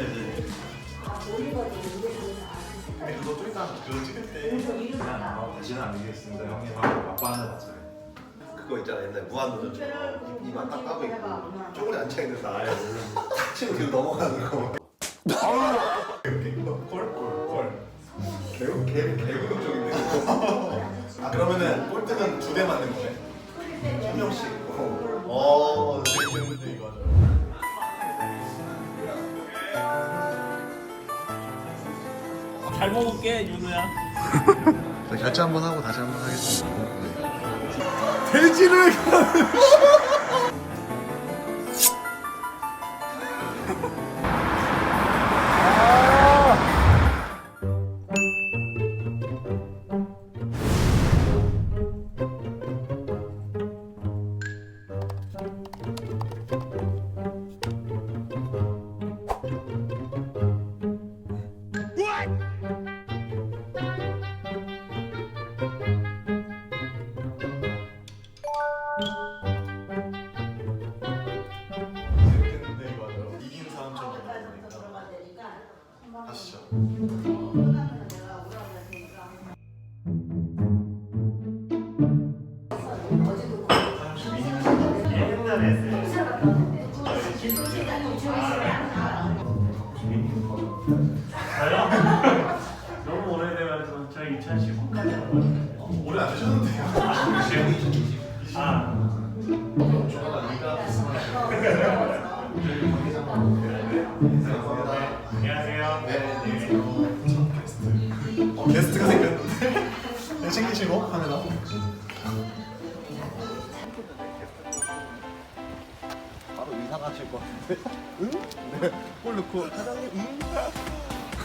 애들. 근데 그거 좀 이따 그거 찍을 때 그냥 어, 다시는 안 이기겠습니다 형님하고 아빠는 맞아요. 그거 있잖아 옛날 무한도전처럼 이만 딱 까고 있고 쪼그리 앉아 있는 나 아예 치고 뒤로 넘어가는 거. 콜콜콜. 개구 개 개구적인데. 아 그러면은 꼴등은 두대 맞는 거네. 한 명씩. 어. 되 잘 먹을게 윤우야. 결제 한번 하고 다시 한번 하겠습니다. 돼지를 사람처럼 하니까. 하시죠. 저요? 네, 챙기시고 카메라. 바로 이사 가실 것 같은데. 응? 네. 골 넣고 사장님 응?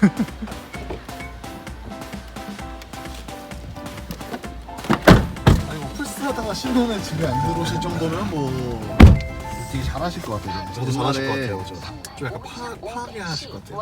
아니 뭐 플스하다가 신혼에 집에 안 들어오실 정도면 뭐 되게 잘하실 것 같아요. 저도 잘하실 것 같아요, 저. 좀 약간 파, 파하게 하실 것 같아요.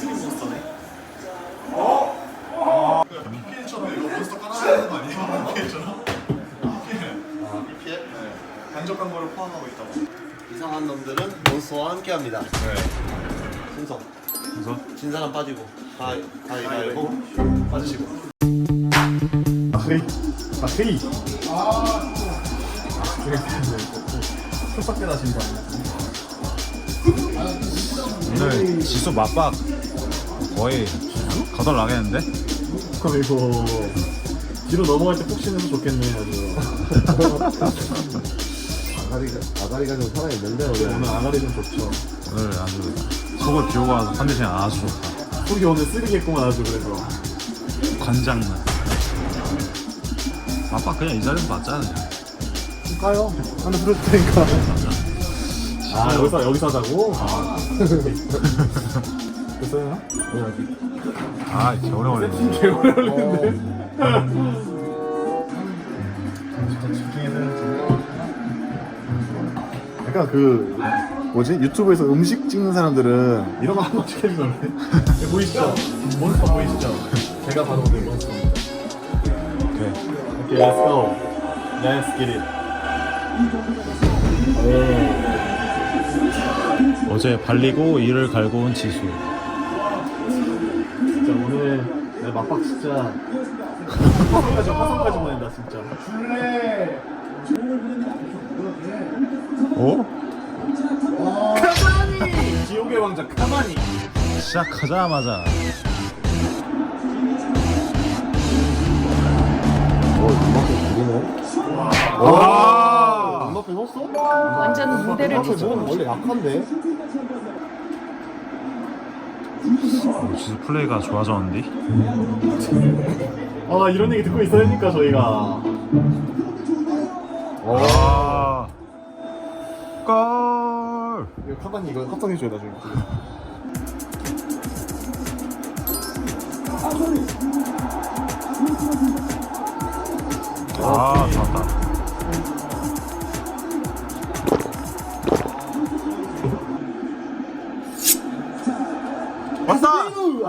어, 스림 몬스터네. 어? PPL처럼 이거 몬스터 깔아야 되는 거 아니에요? PPL처럼? PPL. 아, PPL? 네. 간접 광고를 포함하고 있다고. 이상한 놈들은 몬스터와 함께 합니다. 네. 순서. 순서? 진 사람 빠지고. 가위 가위바위보. 빠지시고. 아헤이 아헤이 출석대 나신다 오늘 지수 맞박 거의 거덜 나겠는데? 그럼 이거 뒤로 넘어갈 때 폭신해서 좋겠네 아주. 아가리가 아가리가 좀 살아 있는데 오늘 아가리 좀 좋죠. 오늘 아주 속을 비우고 와서 컨디션이 아주 좋다. 속이 오늘 쓰리겠구만 아주 그래서 관장난 맞박 그냥 이 자리에서 맞자 그냥. 가요. 하나 들어줄 테니까. 아. 여기서 여기서 하자고? 아 됐어요? 아 이렇게 오래 걸리네. 개 오래 걸리는데. 약간 그 뭐지? 유튜브에서 음식 찍는 사람들은 이런 거 한 번씩 해주던데. 보이시죠? 몬스터 보이시죠? 제가 바로 그 몬스터입니다 오케이 오케이 let's go. Let's get it. 어제 발리고 이를 갈고 온 지수 진짜 오늘 내 막박 진짜 화성까지 화성까지 보낸다 진짜 어? 카마니 지옥의 왕자 카마니 시작하자마자 와 음악회 넣었어? 완전 무대를 뒤집어 뭐 원래 약한데? 어, 지수 플레이가 좋아졌는데? 아 이런 얘기 듣고 있어야 되니까 저희가 아. 골. 이거 카반이 이거 합성해줘요 나중에 아, 좋았다.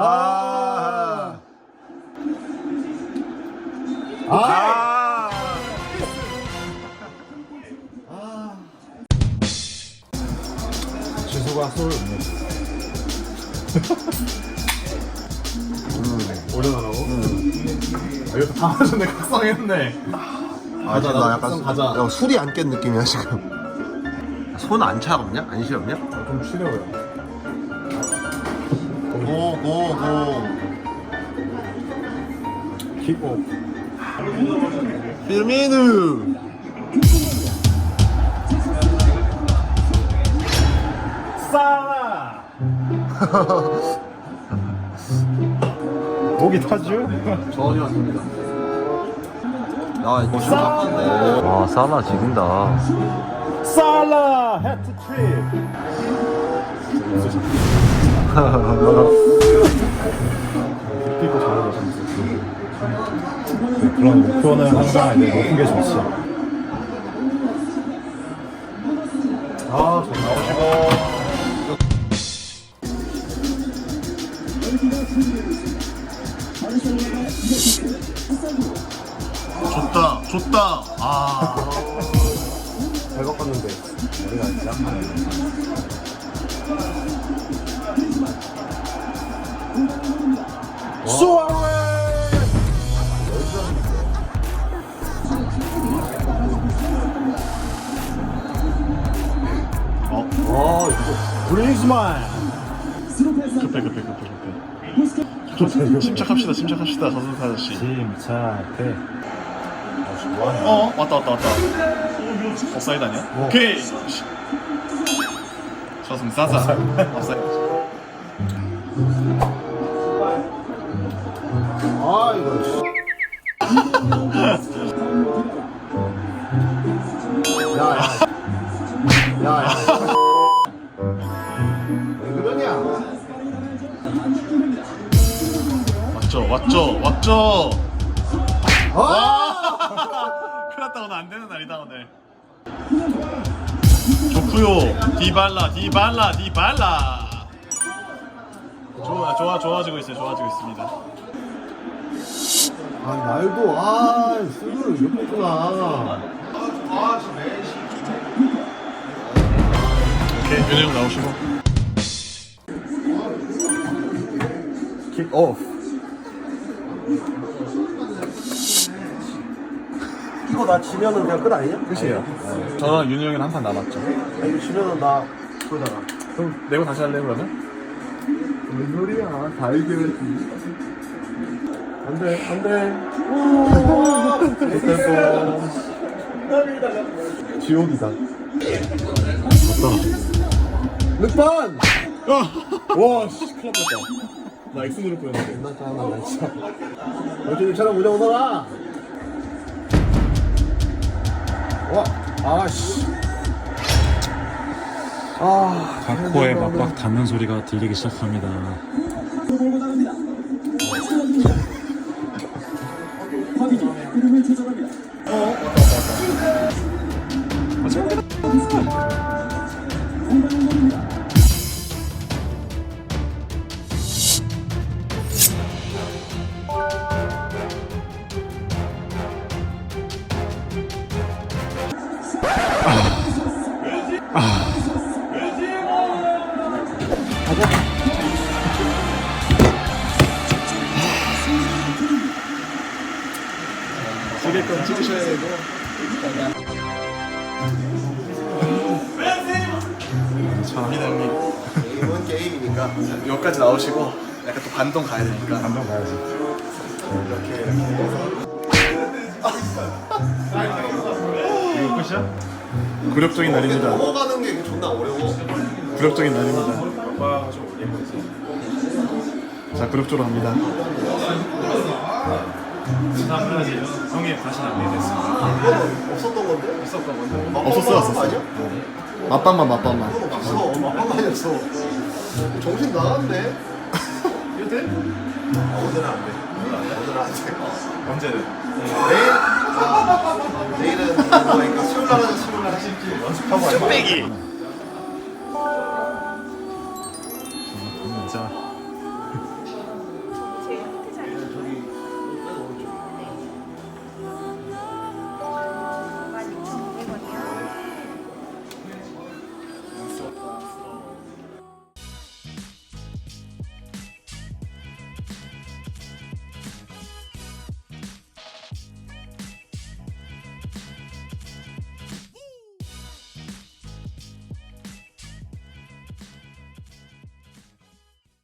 아. 아. 지수가 술을 못 올려놔라고? 아, 이것도 다 맞았네 각성했네 아, 지금 나 약간 좀 가자. 야, 술이 안 깬 느낌이야 지금. 손 안 차갑냐? 안 시렵냐? 아, 좀 쉬려고요 고고고. 킥오 필미누. 싸라 목이 타죠? 전혀 안 됩니다 나 이거 술 바쁜데. 와, 살라 지긴다. 살라 해트트릭 뛰고 잘하고 그런 목표는 항상 이제 높은 게 좋지 아 좋다 좋다, 좋다. 아. 잘 바꿨는데 머리가 약 어? 와 이거 브리즈만 급해, 급해, 급해, 급해. 침착합시다, 침착합시다, 서준사 아저씨. 침착해 어, 왔다, 왔다, 왔다. 업사이드 아니야? 오케이. 좋습니다, 싸자. 업사이드. 났다, 오늘 안 되는 날이다, 오늘. 좋구요. 디발라, 디발라, 디발라. 좋아, 좋아, 좋아지고 있어요, 좋아지고 있습니다. 아 날도 아몇 먹구나 오케이, 윤혜 형 나오시고. 킥오 이거 나 지면은 그냥 끝 아니냐? 끝이에요. 저랑 윤혜 형이랑 한 판 남았죠. 아, 이거 지면은 나 그거잖아. 그럼 내고 다시 할래 그러면? 뭔 소리야? 다 이겨야지. 안돼 안돼. 지옥이다. 늑반 와 씨 큰일 났다. 나 X 누를 뻔했는데. 나 짜증나 나 진짜. 어제 차량 무장 오너라 와 아씨 아 각호의 막박 닿는 소리가 들리기 시작합니다. 찍을 건 찍으셔야 되고 감사합니다, 형님. 게임은 게임이니까. 여기까지 나오시고 약간 또 반동 가야 되니까. 감동 가야지 이거 끝이야? 굴욕적인 날입니다. 넘어가는 게 존나 어려워. 굴욕적인 날입니다. 자. 형님 되겠습니다. 이거는 없었던 건데? 있었던 건데. 없었어, 없었어. 아니야? 그건 없어. 엄마가 아니었어. 정신 나갔네. 돼? 아, 오늘은 안 돼. 오늘은 안 돼. 언제는? 내일 아, 내일은 그러니까 수요일 날은 수요일 연습하고 쭉 빼기.